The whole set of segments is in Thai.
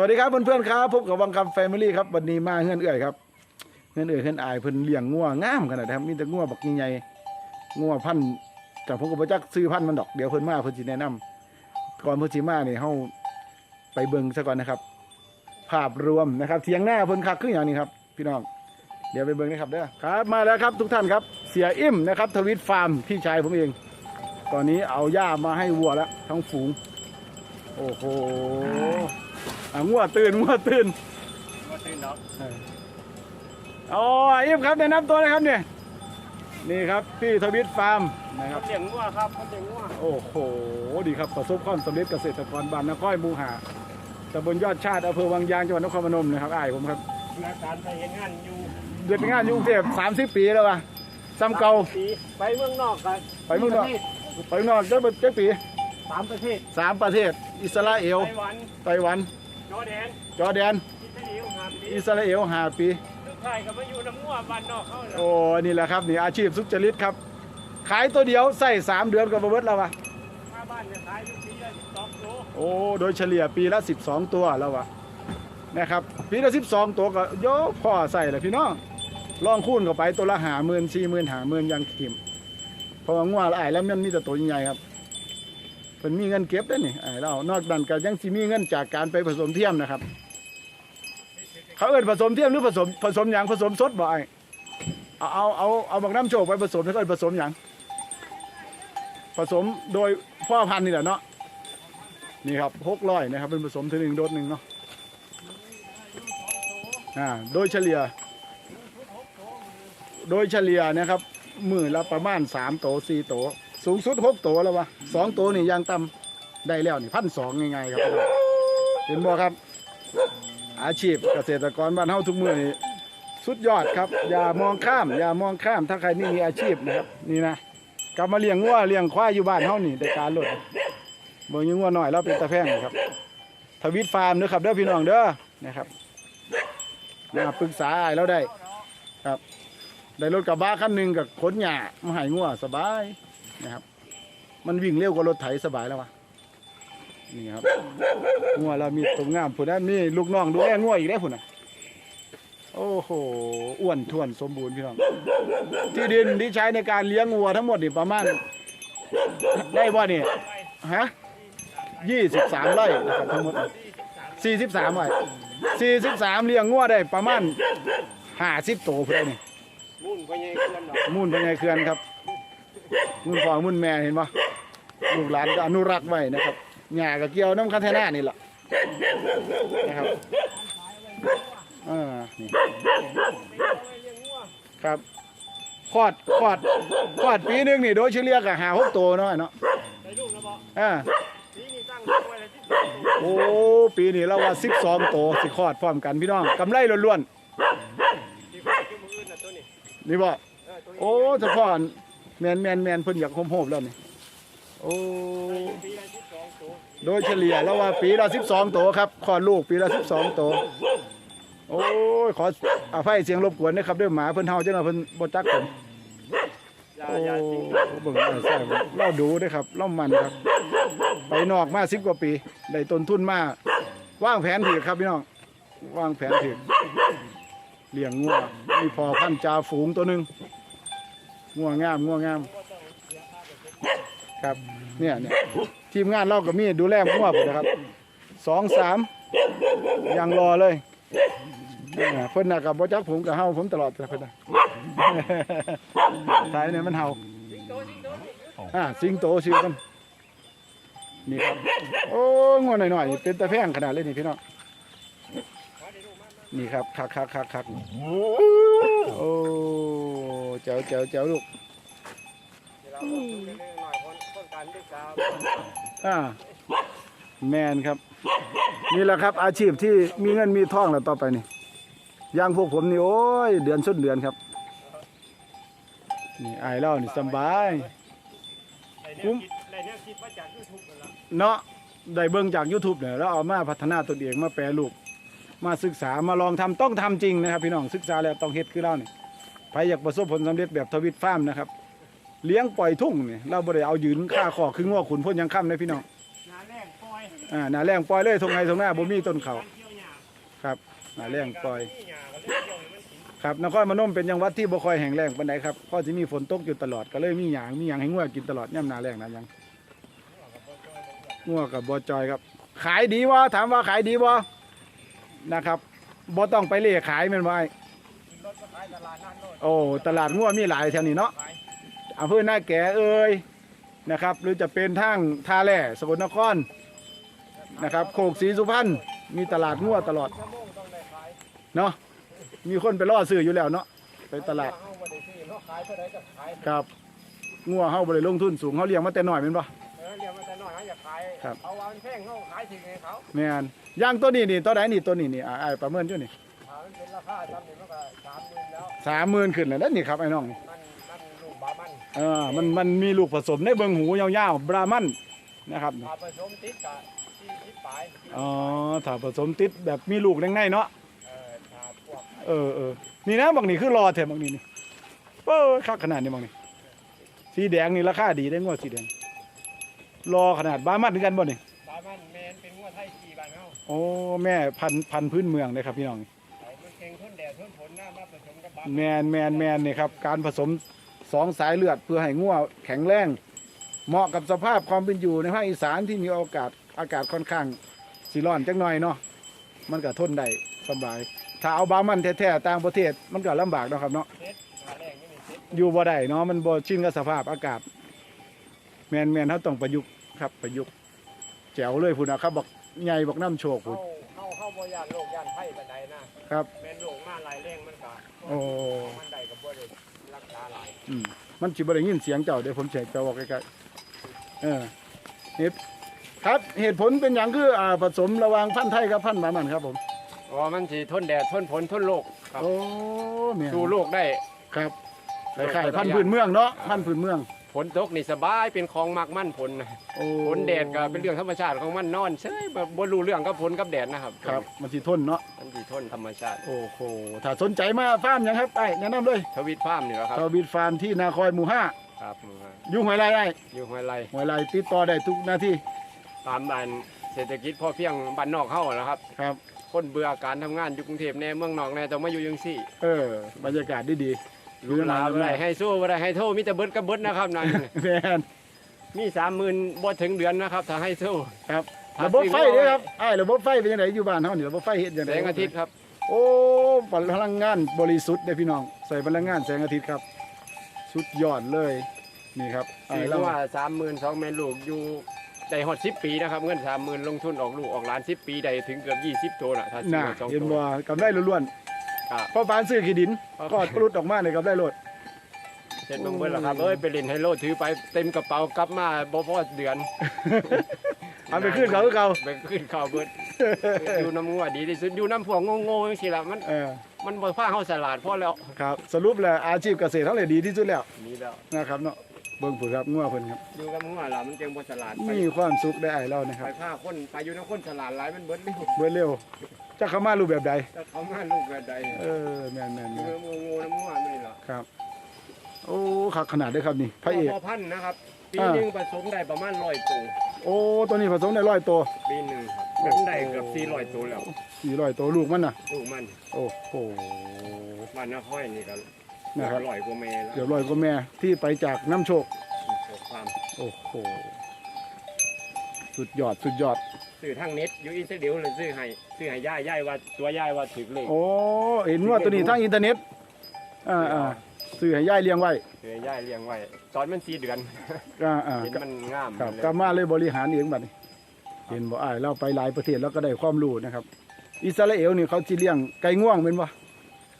วัสดีครับเพื่อนๆครับพบกับวังคำแฟมิลี่ครับวันนี้มาเฮือนเอื่อยครับเฮือนเอื่อยเฮือนอายเพิ่นเลี้ยงงัวงามขนาดนะครับมีแต่งัวบักใหญ่ๆงัวพันธุ์แต่ผมก็บ่จักซื้อพันธุ์มันดอกเดี๋ยวเพิ่นมาเพิ่นสิแนะนำก่อนเพิ่นสิมานี่เฮาไปเบิ่งซะก่อนนะครับ ภาพรวมนะครับเทียงหน้าเพิ่นคักคืออย่างนี้ครับพี่น้องเดี๋ยวไปเบิ่งนะครับเด้อครับมาแล้วครับทุกท่านครับเสียอิ่มนะครับทวิตฟาร์มพี่ชายผมเอง ตอนนี้เอาหญ้ามาให้วัวแล้วทั้งฝูง โอ้โห อะงัวตื่นงัวตื่นมาตื่นดอกอ๋ออิ่มครับแนะนำตัวเลยครับเนี่ยนี่ครับพี่ทวิตฟาร์มนะครับเลี้ยงงัวครับเขาเลี้ยงงัวโอ้โหดีครับประสบความสำเร็จเกษตรกรบ้านนครบูหาตำบลยอดชาติอำเภอวังยางจังหวัดนครพนมนะครับอ้ายผมครับอาการไปเห็นงานอยู่เดือนงานอยู่กรุงเทพ30ปีแล้วว่ะซ้ำเก่าปีไปเมืองนอกกันไปเมืองนอกไปเมืองนอกเจ้าเจ้าปีสามประเทศสามประเทศ อิสราเอลไต้หวันไต้หวัน จอร์แดนจอร์แดนอิสราเอลหาปีอิสราเอลห้าปีทุกท่ายก็มาอยู่น้ำงัวบ้านนอกเขาเลยโอ้นี่แหละครับนี่อาชีพสุจริตครับ ขายตัวเดียวใส่สามเดือนก็บเบิดแล้ววะข้าบ้านจะขายอยู่ปีละสองโลโอ้โดยเฉลี่ยปีละ12ตัวแล้ววะนะครับปีละ12ตัวก็โยพ่อใส่เลยพี่น้องลองคูณเข้าไปตัวละหาหมื่นสี่หมื่นหาหมื่นยังขิมเพราะว่างัวละอายแล้วมันมีแต่ตัวใหญ่ๆครับ เพิ่นมีเงินเก็บได้นี่อายเรานอกนั้นก็ยังสิมีเงินจากการไปผสมเทียมนะครับ เขาเอิ้นผสมเทียมหรือผสมผสมหยังผสมสดบ่ไอ้เอาเอาเอาเอาบักน้ำโชคไปผสมแล้วก็ผสมหยังผสมโดยพ่อพันธุ์นี่แหละเนาะนี่ครับหกร้อยนะครับ เป็นผสมทีหนึ่งโดสหนึ่งเนาะอ่าโดยเฉลี่ย โดยเฉลี่ยนะครับมือละประมาณสามโตสี่โต สูงสุดหกโตแล้ววะสองโตนี่ยังต่ำได้แล้วนี่พันสองง่ายๆครับพี่น้องเห็นบ่ครับ อาชีพเกษตรกรบ้านเฮาทุกมือนี่สุดยอดครับ อย่ามองข้าม อย่ามองข้ามถ้าใครไม่มีอาชีพนะครับ นี่นะกลับมาเลี้ยงวัวเลี้ยงควายอยู่บ้านเฮานี่ได้การลดเบิ่งอยังว่าหน่อยเราเป็นตาแพงนะครับทวิตฟาร์มเด้อครับเด้อพี่น้องเด้อนะครับมาปรึกษาอ้เราได้ ครับ ได้รถกระบะคันหนึ่งกับขนหญ้ามาให้งัวสบาย นะครับ มันวิ่งเร็วกว่ารถไถสบายแล้ววะนี่ครับงัวเรามีตรงงามผู้นั้นมีลูกน้องดูแลงัวอีกได้ผู้น่ะโอ้โหอ้วนท้วนสมบูรณ์พี่น้องที่ดินที่ใช้ในการเลี้ยงวัวทั้งหมดนี่ประมาณได้บ่เนี่ยฮะยี่สิบสามไร่นะครับทั้งหมดสี่สิบสามไร่สี่สิบสามเลี้ยงงัวได้ประมาณห้าสิบตัวเพื่อนนี่มุ่นไปยังเพื่อนดอกมุ่นเป็นไงเคือนครับ มุ่นพ่อมุ่นแม่เห็นปะลูกหลานก็อนุรักษ์ไว้นะครับหญ้ากับเกี่ยวน้ำคันเทน่านี่แหละนะครับออนี่ครับคลอดคลอดคลอดปีหนึงนี่โดยเฉลี่ยกับหาหกตัวเนาะเนาะได้ลูกแล้วบ่อ่าปีนี้ตั้งไว้เลยที่โอ้ปีนี้เราว่าสิบสองโตสิคลอดพร้อมกันพี่น้องกำไรล้วนๆนี่บ่เออตัวนี้โอ้เฉพาะ แมนแมนแมนเพิ่นอยากโหมๆแล้วนี่โอ้ปีละสิบสองตัวโดยเฉลี่ยแล้วว่าปีละสิบสองโตวครับคลอดลูกปีละสิบสองโตวโอ้ยขออภัยเสียงรบกวนนะครับเด้วยหมาเพิ่นเฮาจังว่าเพิ่นบ่จักผมยาโอ้ยาจริงเบิ่งเอาใส่เบิ่งเราดูเด้อครับเรามันครับ ไปนอกมา10กว่าปีได้ต้นทุนมาวางแผนถูกครับพี่น้องวางแผนถูกเลี้ยงงัวมีพอพันธุ์จ่าฝูงตัวหนึ่ง งัวงามงัวงาม ครับเนี่ยเนี่ยทีมงานเราก็มีดูแลงัวผมนะครับสองสามยังรอเลยเนี่ยเพิ่นนะกับบ่จักผมกับเฮาผมตลอดเพิ่นนะท้ายเนี่ยมันเฮาอ่าสิงโตชื่อมันนี่ครับโอ้งวหน่อยๆเป็นตะแพงขนาดเลยนี่พี่น้องนี่ครับคักคักคักคักโอ้ เจ๋วเจ๋วเจ๋วลูกเดี๋ยวเราเอาดูเรื่องหน่อยคนคนการศึกษาอ่าแมนครับ นี่แหละครับ อาชีพที่มีเงินมีท่องแล้วต่อไปนี่อย่างพวกผมนี่โอ้ย เดือนส้นเดือนครับ นี่ไอเล่านี่สบายได้แนวคิดได้แนวคิดมเนาะได้เบิ่งจาก YouTube เนี่ยแล้วเอามาพัฒนาตัวเองมาแปรรูปมาศึกษามาลองทำต้องทำจริงนะครับ พี่น้องศึกษาแล้วต้องเฮ็ดคือเรานี่ ใครอยากประสบผลสำเร็จแบบทวิตฟาร์มนะครับ เลี้ยงปล่อยทุ่งนี่เราบ่ได้เอายืนค่าคอคือง้อขุนพ่นยังค่ำเลยพี่น้องนาแรกปล่อยอ่าหน้าแรงปล่อยเลยทงไงทงหน้าบ่มีต้นเขาการเกี่ยวยครับหน้าแรงปล่อยนี่หญ้าก็เลยเกี่ยวให้มันกินครับนครพนมเป็นจังหวัดที่บ่ค่อยแห้งแล้งปานใดครับก็จะมีฝนตกอยู่ตลอดก็เลยมีหยางมีหยางให้งัวกินตลอดย่ำหนาแรงนะยังงัวกับบ่จอยครับ ขายดีวะถามว่าขายดีวะนะครับบ่ต้องไปเล่ขายแม่นบ่ไอ้ โน่นโอ้ตลาดงัวมีหลายแถวนี้เนาะขายอำเภอหน้าแก่เอ่ยนะครับ หรือจะเป็นทางท่าแร่สกลนครนะครับ โคกศรีสุพรรณมีตลาดงัวตลอดชั่วโมงต้องได้ขายเนาะมีคนไปล่อซื้ออยู่แล้วเนาะไปตลาดเฮาบ่ได้ซื้อเฮาขายเท่าใดก็ขายครับงัวเฮาบ่ได้ลงทุนสูงเฮาเลี้ยงมาแต่น้อยแม่นบ่เออเรียกมาแต่น้อยเฮาอยากขายครับเอาว่ามันแพงเฮาขายถึงให้เขาแม่นย่างตัวนี้นี่ตัวไหนนี่ตัวนี้นี่อ่าอ้ายประเมินอยู่นี่ถ้ามัน เป็นราคาจำนี่มันก็30,000แล้วสามหมื่นขึ้นแล้วเด้อนี่ครับไอ้น้องนี่มันมันลูกบามันเออมันมันมีลูกผสมในเบิงหูยาวๆบรามันนะครับถ้าผสมติดก็40ปลายอ๋อถ้าผสมติดแบบมีลูกในๆเนาะเออถ้าพวกเออเออนี่นะบางนี่คือรอแถมบางนี่นี่เออคักขนาดนี้บางนี่สีแดงนี่ราคาดีได้งวดสีแดงรอขนาดบามันเหมือนกันบ่นี่บามันแมนเป็นงัวไทยขี่บ้านเฮาโอ้แม่พันธุ์พันธุ์พื้นเมืองเลยครับพี่น้องเอามัน เก่งทนแดดทนฝนหน้ามาผสมกับบาแมนแมนแมนนี่ครับการผสมสองสายเลือดเพื่อให้งัวแข็งแรงเหมาะกับสภาพความเป็นอยู่ในภาคอีสานที่มีอากาศอากาศค่อนข้างสีร้อนจักหน่อยเนาะมันก็ทนได้สบาย ถ้าเอาบามันแท้ๆต่างประเทศมันก็ลำบากเนาะครับเนาะเซ็ตหาแรงนี่นี่เซ็ตอยู่บ่ได้เนาะมันบ่ชินกับสภาพอากาศ แมนแมนเขาต้องประยุกต์ครับประยุกต์แจ๋วเลยพุ่นนะครับบอกใหญ่บอกน้ำโชคพุ่นเฮาเฮา บ่ย่านโรคย่านไข้ปานใดนะครับแม่นโรคมาหลายแรงมันก็โอ้ มันได้ก็บ่ได้รักษาหลายอืมมันสิบ่ได้ยินเสียงเจ้าเดี๋ยวผมแจกเจ้าบอกใกล้ๆเออเหตุครับเหตุผลเป็นอย่างคืออ่าผสมระหว่างพันธุ์ไทยกับพันธุ์บามันครับผมอ๋อมันสิทนแดดทนฝนทนโรคครับโอ้แม่นสู้โรคได้ ครับคล้ายๆพันธุ์พื้นเมืองเนาะพันธุ์พื้นเมือง ฝนตกนี่สบายเป็นของมากมั่นผลนะโอ้ฝนแดดก็เป็นเรื่องธรรมชาติของมันนอนเฉยแบบบ่รู้เรื่องกับฝนกับแดดนะครับครับ มันสิทนเนาะมันสิทนธรรมชาติ โอ้โหถ้าสนใจมาฟาร์มหยังครับไอ้แนะนำเลยทวิตฟาร์มนี่แหละครับทวิตฟาร์มที่นาคอยหมู่ห้าครับอยู่ห้วยไรไอ้อยู่ห้วยไร่ห้วยไรติดต่อได้ทุกหน้าที่ตามบ้านเศรษฐกิจพอเพียงบ้านนอกเฮาแหล้วครับ ครับ คนเบื่อการทำงานอยู่กรุงเทพแน่เมืองนอกแน่ต้องมาอยู่จังซี่ เออบรรยากาศดีๆ รู้ลาบ่ได้ให้สู้บ่ได้ให้โทษมีแต่เบิดกับเบิดนะครับนั่นแมนมี30,000บ่ถึงเดือนนะครับ ถ้าให้สู้ครับครับระบบไฟเด้อครับไอ้ระบบไฟเป็นยังไงอยู่บ้านเฮานี่ระบบไฟเฮ็ดยังไงแสงอาทิตย์ครับ โอ้พลังงานบริสุทธิ์เด้อพี่น้อง ใส่พลังงานแสงอาทิตย์ครับ สุดยอดเลยนี่ครับไอ้สี่เราว่า30,000 2แม่นลูกอยู่ได้ฮอด10ปีนะครับเงิน30,000ลงทุนออกลูกออกหลาน10ปีได้ถึงเกือบ20ตัวน่ะถ้าซื้น่ะอสองเห็นตัวบ่กำไรล้วน ครับๆพอปานซื้อขี้ดินก็ปลุดออกมาเลยกำไรโลดเสร็จเบิ่งเบิดแล้วครับเอ้ยไปเล่นไฮโลถือไปเต็มกระเป๋ากลับมาบ่พอเดือนเอาไปขึ้นเขาคือเขาไปขึ้นข้าวเบิดอยู่น้ำงัวดีที่สุดอยู่น้ำพวกโง่ๆจังซี่ล่ะมันเออมันบ่พาเฮาฉลาดพอแล้วครับ สรุปแล้วอาชีพเกษตรเท่าไหร่ดีที่สุดแล้วนี่แล้วนะครับเนาะเบิ่งผู้ครับงัวเพิ่นครับอยู่กับงัวล่ะมันจังบ่ฉลาดไปมีความสุขได้ไอ้เรานะคไปรับพาคนไปอยู่น้ำคนฉลาดหลายมันเบิดเร็วเบิ่เร็ว จะเข้ามารูปแบบใดแต่เขามาลูกแบบใดเออแม่นแม่นอยู่แม่นกับโง่ๆน้ำงัวนี่ล่ะครับ โอ้คักขนาดเด้อครับนี่พระเอก พอพันธุ์นะครับ ปีอ่า หนึงผสมได้ประมาณ100ตัวโอ้ตัวนี้ผสมได้ร้อยตัวปีหนึงครับมันได้เกือบ400ตัวแล้วสี่ร้อยตัวลูกมันน่ะ ลูกมันโอ้โหบ้านนาค่อยนี่ก็นะครับอร่อยกว่าแม่แล้วเกือบร้อยกว่าแม่ที่ไปจากน้ำโชค ความโอ้โห สุดยอดสุดยอด ซื้อทางเน็ตอยู่อินเตอร์เดียวเลยซื้อให้ซื้อให้ย่ายย่ายว่าตัวย่ายว่าถึกเลย โอ้เห็นว่าตัวนี้ทางอินเทอร์เน็ตอ่าอ่าซื้อให้ย่ายเลี้ยงไว้ซื้อให้ย่ายเลี้ยงไว้ตอนมันสี่เดือนอ่าอ่าเห็นมันงามครับเลยกามาเลยบริหารเองบัดนี้ เห็นบ่อ้ายเราไปหลายประเทศแล้วก็ได้ความรู้นะครับ อิสราเอลนี่เขาสิเลี้ยงไก่ง่วงเป็นบ่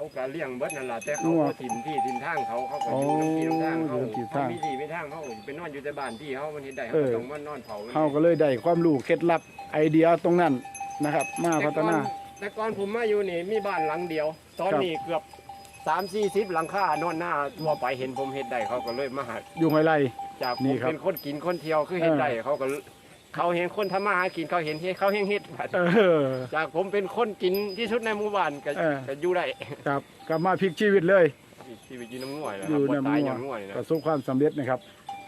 เขาก็เลี้ยงเบิดนั่นแหละแต่เขางัวก็ถิ่มที่ถิ่มทางเขาเขาก็อ๋ออยู่น้ำที่น้ำทางเขาอยู่ที่เขาทางมีที่ไม่ทางเขาไปนอนอยู่แต่บ้านที่เขามันเห็นได้เอเขาอต้องมานอนเผามันเฮาก็เลยได้ความรู้เคล็ดลับไอเดียตรงนั้นนะครับ มาพัฒนาแต่ก่อนผมมาอยู่นี่มีบ้านหลังเดียว ตอนครับนี้เกือบสามสี่สิบหลังคานอนหน้าทั่วไปเห็นผมเห็ดได้เขาก็เลยมาหาอยู่ห้วยไร่จากผนี่มครับเป็นคนกินคนเที่ยวคือเห็ดเออได้เขาก็ เขาเห็นคนทำมาหากินเขาเห็นเฮ็ดเขาเห็นเฮ็ดบัดเออ จากผมเป็นคนกินที่สุดในหมู่บ้านก็เออ ก็อยู่ได้ครับกลับมาพลิกชีวิตเลย ชีวิตอยู่น้ำง่วยนะอครัยู่บบ่น้ำตายงัวอย่างง่วยนะประสบความสำเร็จนะครับ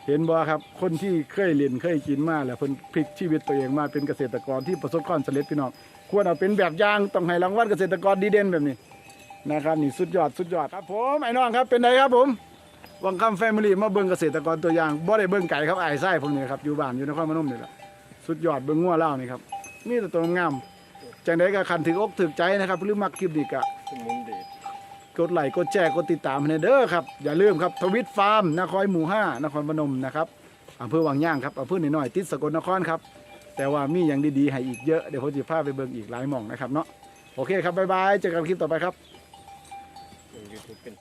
เห็นบ่ครับคนที่เคยเรียนเคยกินมาแล้วเพิ่นพลิกชีวิตตัวเองมาเป็นเกษตรกรที่ประสบความสำเร็จพี่น้องควรเอาเป็นแบบอย่างต้องให้รางวัลเกษตรกรดีเด่นแบบนี้นะครับนี่สุดยอดสุดยอดครับผมไอ้น้องครับเป็นไงครับผมวังคำแฟมิลี่มาเบิ่งเกษตรกรตัวอย่างบ่ได้เบิ่งไก่ครับไอ้ไส้พวกนี้ครับอยู่บ้านอยู่นครพนมนี่แหละ สุดยอดเบิ่งงัวเล่านี่ครับมีแต่ตัวงามจังไดก็คันถึงอกถึงใจนะครับหรือมักคลิปนี้ก็สมุนเดชกดไลค์กดแชร์กดติดตามให้เด้อครับอย่าลืมครับทวิตฟาร์มนครหมู่ห้านครพนมนะครับอำเภอวังย่างครับอำเภอหน่อยๆติดสกลนครครับแต่ว่ามีอย่างดีๆให้อีกเยอะเดี๋ยวผมจะพาไปเบิ่งอีกหลายหม่องนะครับเนาะโอเคครับบ๊ายบายเจอกันคลิปต่อไปครับ